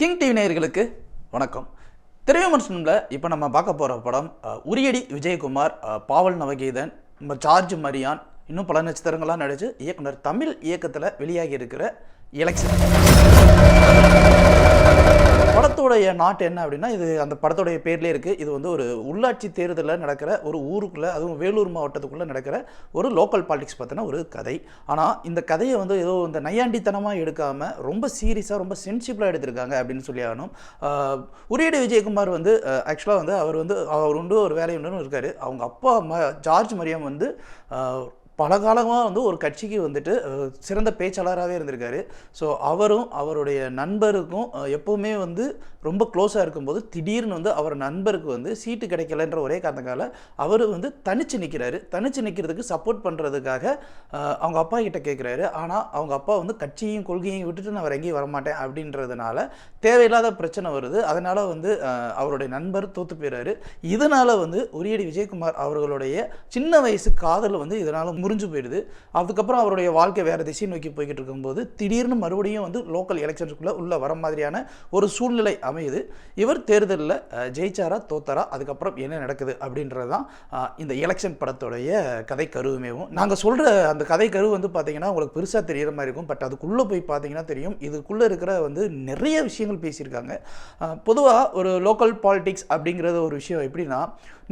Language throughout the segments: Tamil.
கிங் டிவி நேயர்களுக்கு வணக்கம். திரைவிமர்சனம்ல இப்போ நம்ம பார்க்க போகிற படம் உரியடி விஜயகுமார் பாவல் நவகீதன் நம்ம ஜார்ஜ் மரியான் இன்னும் பல நட்சத்திரங்களாக நடிச்சு இயக்குனர் தமிழ் இயக்கத்தில் வெளியாகி இருக்கிற எலெக்ஷன் படத்தோடைய நாட்டு என்ன அப்படின்னா இது அந்த படத்தோடைய பேர்லேயே இருக்குது இது வந்து ஒரு உள்ளாட்சி தேர்தலில் நடக்கிற ஒரு ஊருக்குள்ளே அதுவும் வேலூர் மாவட்டத்துக்குள்ளே நடக்கிற ஒரு லோக்கல் பாலிடிக்ஸ் பற்றின ஒரு கதை. ஆனால் இந்த கதையை வந்து ஏதோ இந்த நையாண்டித்தனமாக எடுக்காமல் ரொம்ப சீரியஸாக ரொம்ப சென்சிபிளாக எடுத்திருக்காங்க அப்படின்னு சொல்லி ஆகணும். உரியடி விஜயகுமார் வந்து ஆக்சுவலாக வந்து அவர் வந்து அவர் உண்டு ஒரு வேலை உண்டுன்னு இருக்கார். அவங்க அப்பா அம்மா ஜார்ஜ் மரியம் வந்து பல காலமாக வந்து ஒரு கட்சிக்கு வந்துட்டு சிறந்த பேச்சாளராகவே இருந்திருக்காரு. ஸோ அவரும் அவருடைய நண்பருக்கும் எப்போவுமே வந்து ரொம்ப க்ளோஸாக இருக்கும்போது திடீர்னு வந்து அவர் நண்பருக்கு வந்து சீட்டு கிடைக்கலன்ற ஒரே காரணத்தால அவர் வந்து தனிச்சு நிற்கிறாரு தனிச்சு நிற்கிறதுக்கு சப்போர்ட் பண்ணுறதுக்காக அவங்க அப்பா கிட்ட கேட்குறாரு ஆனால் அவங்க அப்பா வந்து கட்சியும் கொள்கையும் விட்டுட்டு நான் அவர் எங்கேயும் வரமாட்டேன் அப்படின்றதுனால தேவையில்லாத பிரச்சனை வருது. அதனால் வந்து அவருடைய நண்பர் தோத்து போயிறாரு. இதனால் வந்து உரியடி விஜயகுமார் அவர்களுடைய சின்ன வயசு காதல் வந்து இதனால் முறிஞ்சு போயிடுது. அதுக்கப்புறம் அவருடைய வாழ்க்கை வேறு திசை நோக்கி போய்கிட்டு இருக்கும்போது திடீர்னு மறுபடியும் வந்து லோக்கல் எலெக்ஷன்ஸ்குள்ளே உள்ள வர மாதிரியான ஒரு சூழ்நிலை அமையுது. இவர் தேர்தலில் ஜெயிச்சாரா தோத்தாரா அதுக்கப்புறம் என்ன நடக்குது அப்படின்றது தான் இந்த எலெக்ஷன் படத்துடைய கதை கருவுமேவும். நாங்கள் சொல்கிற அந்த கதை கரு வந்து பார்த்தீங்கன்னா உங்களுக்கு பெருசாக தெரியிற மாதிரி இருக்கும். பட் அதுக்குள்ளே போய் பார்த்தீங்கன்னா தெரியும். இதுக்குள்ளே இருக்கிற வந்து நிறைய விஷயங்கள் பேசியிருக்காங்க. பொதுவாக ஒரு லோக்கல் பாலிடிக்ஸ் அப்படிங்கிறது ஒரு விஷயம் எப்படின்னா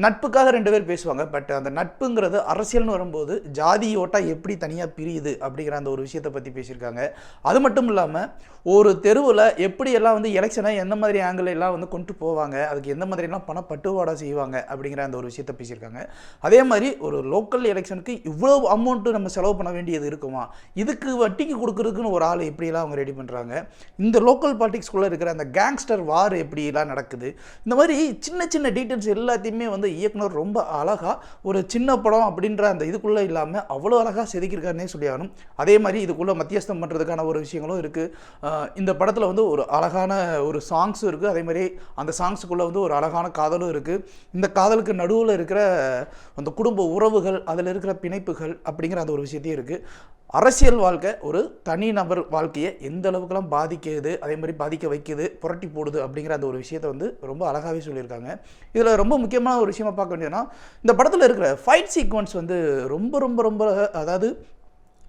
நட்புக்காக ரெண்டு பேர் பேசுவாங்க. பட் அந்த நட்புங்கிறது அரசியல்னு வரும்போது ஜாதி ஓட்டா எப்படி தனியாக பிரியுது அப்படிங்கிற அந்த ஒரு விஷயத்தை பற்றி பேசியிருக்காங்க. அது மட்டும் இல்லாமல் ஒரு தெருவில் எப்படியெல்லாம் வந்து எலெக்ஷனை எந்த மாதிரி ஆங்கிள் எல்லாம் வந்து கொண்டு போவாங்க அதுக்கு எந்த மாதிரிலாம் பண பட்டுவாடா செய்வாங்க அப்படிங்கிற அந்த ஒரு விஷயத்தை பேசியிருக்காங்க. அதே மாதிரி ஒரு லோக்கல் எலெக்ஷனுக்கு இவ்வளோ அமௌண்ட்டு நம்ம செலவு பண்ண வேண்டியது இருக்குமா? இதுக்கு வட்டிக்கு கொடுக்குறதுக்குன்னு ஒரு ஆள் எப்படியெல்லாம் அவங்க ரெடி பண்ணுறாங்க இந்த லோக்கல் பாலிடிக்ஸ்குள்ளே இருக்கிற அந்த கேங்ஸ்டர் வார் எப்படிலாம் நடக்குது? இந்த மாதிரி சின்ன சின்ன டீட்டெயில்ஸ் எல்லாத்தையுமே வந்து இயக்குனர் ரொம்ப அழகாக ஒரு சின்ன படம் அப்படின்ற அந்த இதுக்குள்ளே இல்லாமல் அவ்வளோ அழகாக செதுக்கியிருக்காருனே சொல்லி ஆகணும் அதே மாதிரி இதுக்குள்ளே மத்தியஸ்தம் பண்ணுறதுக்கான ஒரு விஷயங்களும் இருக்குது இந்த படத்தில் வந்து ஒரு அழகான ஒரு சாங்ஸும் இருக்குது அதே மாதிரி அந்த சாங்ஸுக்குள்ளே வந்து ஒரு அழகான காதலும் இருக்குது இந்த காதலுக்கு நடுவில் இருக்கிற அந்த குடும்ப உறவுகள் அதில் இருக்கிற பிணைப்புகள் அப்படிங்கிற அந்த ஒரு விஷயத்தையும் இருக்குது அரசியல் வாழ்க்கை ஒரு தனிநபர் வாழ்க்கையை எந்த அளவுக்குலாம் பாதிக்குது அதே மாதிரி பாதிக்க வைக்குது புரட்டி போடுது அப்படிங்கிற அந்த ஒரு விஷயத்தை வந்து ரொம்ப அழகாகவே சொல்லியிருக்காங்க. இதில் ரொம்ப முக்கியமான ஒரு விஷயமா பார்க்க வேண்டியதுன்னா இந்த படத்தில் இருக்கிற ஃபைட் சீக்வன்ஸ் வந்து ரொம்ப ரொம்ப ரொம்ப அதாவது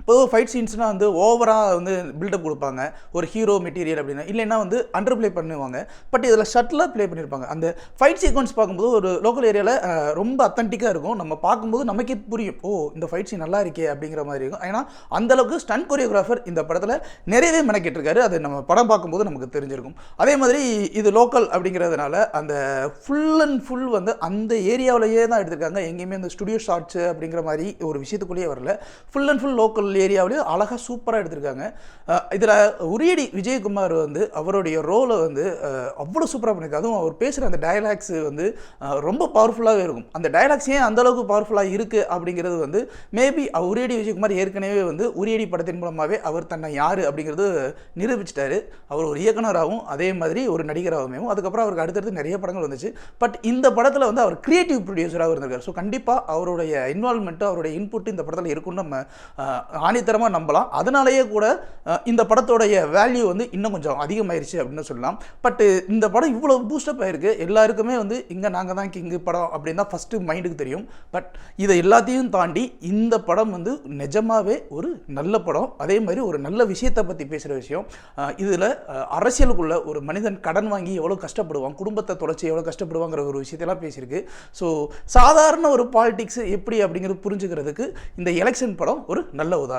இப்போ ஃபைட் சீன்ஸ்னால் வந்து ஓவராக வந்து பில்டப் கொடுப்பாங்க. ஒரு ஹீரோ மெட்டீரியல் அப்படின்னா. இல்லைன்னா வந்து அண்டர் ப்ளே பண்ணுவாங்க. பட் இதில் ஷட்டிலாக ப்ளே பண்ணியிருப்பாங்க அந்த ஃபைட் சீக்வன்ஸ் பார்க்கும்போது ஒரு லோக்கல் ஏரியாவில் ரொம்ப அத்தன்டிக்காக இருக்கும். நம்ம பார்க்கும்போது நமக்கே புரியும். ஓ இந்த ஃபைட் சீன் நல்லா இருக்கே அப்படிங்கிற மாதிரி இருக்கும். ஏன்னா அந்தளவுக்கு ஸ்டன் கொரியோகிராஃபர் இந்த படத்தில் நிறையவே மெனக்கிட்டிருக்காரு. அது நம்ம படம் பார்க்கும்போது நமக்கு தெரிஞ்சிருக்கும். அதே மாதிரி இது லோக்கல் அப்படிங்கிறதுனால அந்த ஃபுல் அண்ட் ஃபுல் வந்து அந்த ஏரியாவிலேயே தான் எடுத்திருக்காங்க. எங்கேயுமே அந்த ஸ்டுடியோ ஷார்ட்ஸு அப்படிங்கிற மாதிரி ஒரு விஷயத்துக்குள்ளேயே வரல. ஃபுல் அண்ட் ஃபுல் லோக்கல் ஏரியாவிலையும் அழகாக சூப்பராக எடுத்திருக்காங்க. இதில் உரியடி விஜயகுமார் வந்து அவருடைய ரோலை வந்து அவ்வளோ சூப்பராக பண்ணியிருக்கு அதுவும் அவர் பேசுகிற அந்த டயலாக்ஸ் வந்து ரொம்ப பவர்ஃபுல்லாகவே இருக்கும். அந்த டயலாக்ஸ் ஏன் அந்த அளவுக்கு பவர்ஃபுல்லாக இருக்குது அப்படிங்கிறது வந்து மேபி உரியடி விஜயகுமார் ஏற்கனவே வந்து உரியடி படத்தின் மூலமாகவே அவர் தன்னை யார் அப்படிங்கிறது நிரூபிச்சிட்டாரு. அவர் ஒரு இயக்குனராகவும் அதே மாதிரி ஒரு நடிகராகவும் அதுக்கப்புறம் அவருக்கு அடுத்தடுத்து நிறைய படங்கள் வந்துச்சு. பட் இந்த படத்தில் வந்து அவர் கிரியேட்டிவ் ப்ரொடியூசராகவும் இருந்திருக்காரு. ஸோ கண்டிப்பாக அவருடைய இன்வால்மெண்ட்டு அவருடைய இன்புட் இந்த படத்தில் இருக்கும்னு நம்ம ஆணித்தரமாக நம்பலாம். அதனாலேயே கூட இந்த படத்தோடைய வேல்யூ வந்து இன்னும் கொஞ்சம் அதிகமாயிருச்சு அப்படின்னு சொல்லலாம். பட் இந்த படம் இவ்வளோ பூஸ்டப் ஆயிருக்கு. எல்லாருக்குமே வந்து இங்கே நாங்கள் தான் கிங்கு படம் அப்படின்னு தான் ஃபஸ்ட்டு மைண்டுக்கு தெரியும். பட் இதை எல்லாத்தையும் தாண்டி இந்த படம் வந்து நிஜமாகவே ஒரு நல்ல படம். அதே மாதிரி ஒரு நல்ல விஷயத்தை பற்றி பேசுகிற விஷயம். இதில் அரசியலுக்குள்ள ஒரு மனிதன் கடன் வாங்கி எவ்வளோ கஷ்டப்படுவான்? குடும்பத்தை தொலைச்சி எவ்வளோ கஷ்டப்படுவாங்கிற ஒரு விஷயத்தெல்லாம் பேசியிருக்கு. ஸோ சாதாரண ஒரு பாலிடிக்ஸ் எப்படி அப்படிங்கிறது புரிஞ்சுக்கிறதுக்கு இந்த எலெக்ஷன் படம் ஒரு நல்ல உதாரணம்.